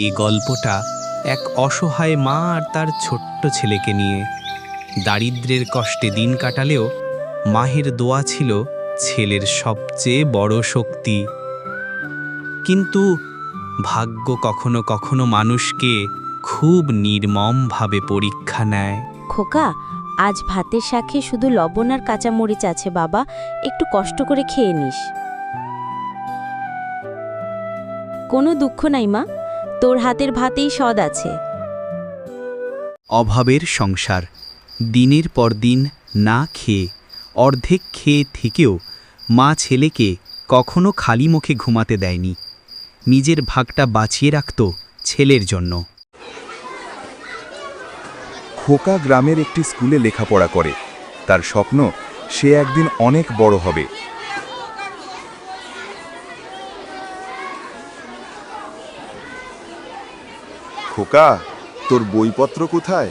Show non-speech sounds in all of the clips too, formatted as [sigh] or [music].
এই গল্পটা এক অসহায় মা আর তার ছোট্ট ছেলেকে নিয়ে। দারিদ্র্যের কষ্টে দিন কাটালেও মাহের দোয়া ছিল ছেলের সবচেয়ে বড় শক্তি। কিন্তু ভাগ্য কখনো কখনো মানুষকে খুব নির্মমভাবে পরীক্ষা নেয়। খোকা, আজ ভাতের শাকে শুধু লবণ আর কাঁচামরিচ আছে বাবা, একটু কষ্ট করে খেয়ে নিস। কোনো দুঃখ নাই মা। তোর হাতের ভাতেই স্বাদ আছে। অভাবের সংসার দিনের পর দিন না খেয়ে অর্ধেক খেয়ে থেকেও মা ছেলেকে কখনো খালি মুখে ঘুমাতে দেয়নি। নিজের ভাগটা বাঁচিয়ে রাখত ছেলের জন্য। খোকা গ্রামের একটি স্কুলে লেখাপড়া করে। তার স্বপ্ন সে একদিন অনেক বড় হবে। খোকা তোর বইপত্র কোথায়?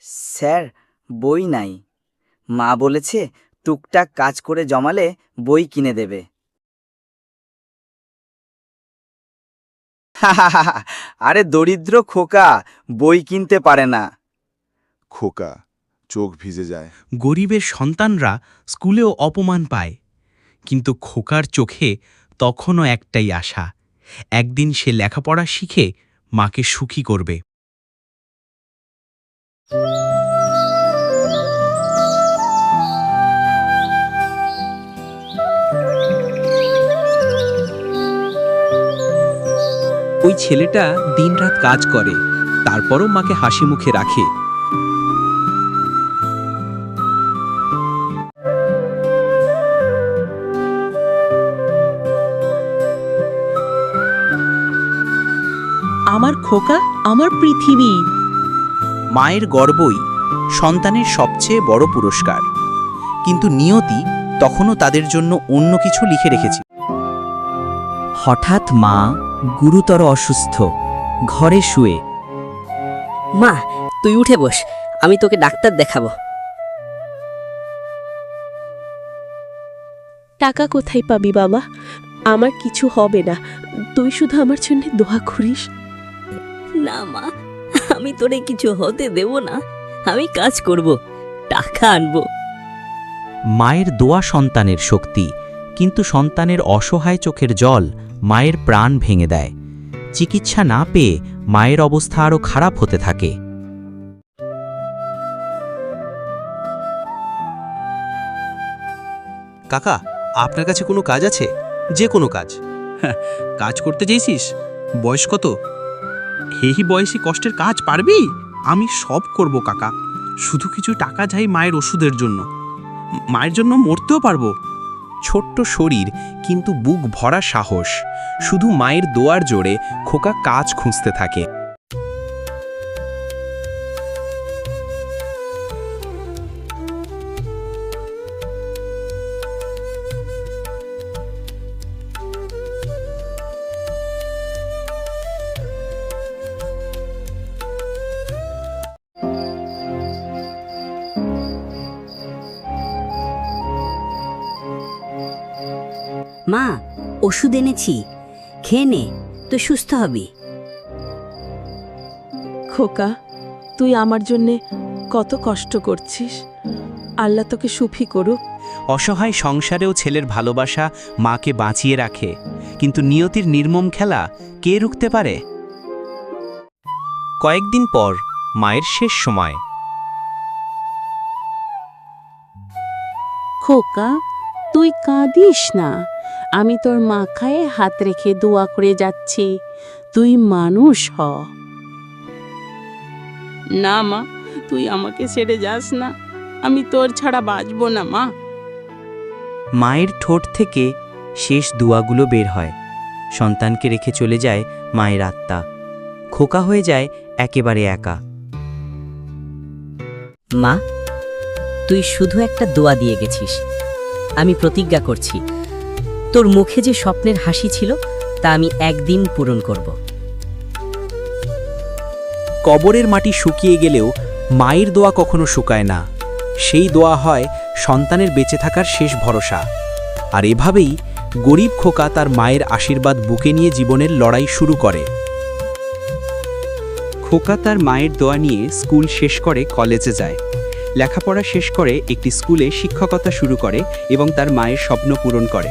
স্যার বই নাই। মা বলেছে টুকটাক কাজ করে জমালে বই কিনে দেবে। [laughs] আরে দরিদ্র খোকা বই কিনতে পারে না। খোকা চোখ ভিজে যায়। গরিবের সন্তানরা স্কুলেও অপমান পায় কিন্তু খোকার চোখে তখনও একটাই আশা, একদিন সে লেখাপড়া শিখে মাকে সুখী করবে। ওই ছেলেটা দিনরাত কাজ করে, তারপরও মাকে হাসি মুখে রাখে। খোকা আমার পৃথিবী। মায়ের গর্বই সন্তানের সবচেয়ে বড় পুরস্কার। কিন্তু নিয়তি তখনও তাদের জন্য অন্য কিছু লিখে রেখেছে। হঠাৎ মা গুরুতর অসুস্থ ঘরে শুয়ে। মা তুই উঠে বস আমি তোকে ডাক্তার দেখাবো। টাকা কোথায় পাবি বাবা? আমার কিছু হবে না। তুই শুধু আমার জন্য দোয়া করিস। না মা। আমি তোরে কিছু হতে দেব না। আমি কাজ করব টাকা আনব। মায়ের দোয়া সন্তানের শক্তি কিন্তু সন্তানের অসহায় চোখের জল মায়ের প্রাণ ভেঙে দেয়। চিকিৎসা না পেয়ে মায়ের অবস্থা আরও খারাপ হতে থাকে। কাকা আপনার কাছে কোনো কাজ আছে? যে কোনো কাজ। হ্যাঁ, কাজ করতে চাইছিস বয়স কত? এই বয়সী কষ্টের কাজ পারবি? আমি সব করব, কাকা। শুধু কিছু টাকা চাই মায়ের ওষুধের জন্য। মায়ের জন্য মরতেও পারব। ছোট্ট শরীর, কিন্তু বুক ভরা সাহস। শুধু মায়ের দোয়ার জোরে খোকা কাজ খুঁজতে থাকে। মা ওষুধ এনেছি। খেয়ে নে তুই সুস্থ হবি। খোকা তুই আমার জন্যে কত কষ্ট করছিস। আল্লাহ তোকে সুফি করুক। অসহায় সংসারেও ছেলের ভালোবাসা মাকে বাঁচিয়ে রাখে কিন্তু নিয়তির নির্মম খেলা কে রুখতে পারে? কয়েকদিন পর মায়ের শেষ সময়। খোকা তুই কাঁদিস না। আমি তোর মাখায়ে হাত রেখে দোয়া করে যাচ্ছি। তুই মানুষ হ। না মা তুই আমাকে ছেড়ে যাস না। আমি তোর ছাড়া বাঁচব না মা। মায়ের ঠোঁট থেকে শেষ দুয়াগুলো বের হয়। সন্তানকে রেখে চলে যায় মায়ের আত্মা। খোকা হয়ে যায় একেবারে একা। মা তুই শুধু একটা দোয়া দিয়ে গেছিস। আমি প্রতিজ্ঞা করছি তোর মুখে যে স্বপ্নের হাসি ছিল, তা আমি একদিন পূরণ করব। কবরের মাটি শুকিয়ে গেলেও মায়ের দোয়া কখনো শুকায় না। সেই দোয়া হয় সন্তানের বেঁচে থাকার শেষ ভরসা। আর এভাবেই গরিব খোকা তার মায়ের আশীর্বাদ বুকে নিয়ে জীবনের লড়াই শুরু করে। খোকা তার মায়ের দোয়া নিয়ে স্কুল শেষ করে কলেজে যায়। লেখাপড়া শেষ করে একটি স্কুলে শিক্ষকতা শুরু করে এবং তার মায়ের স্বপ্ন পূরণ করে।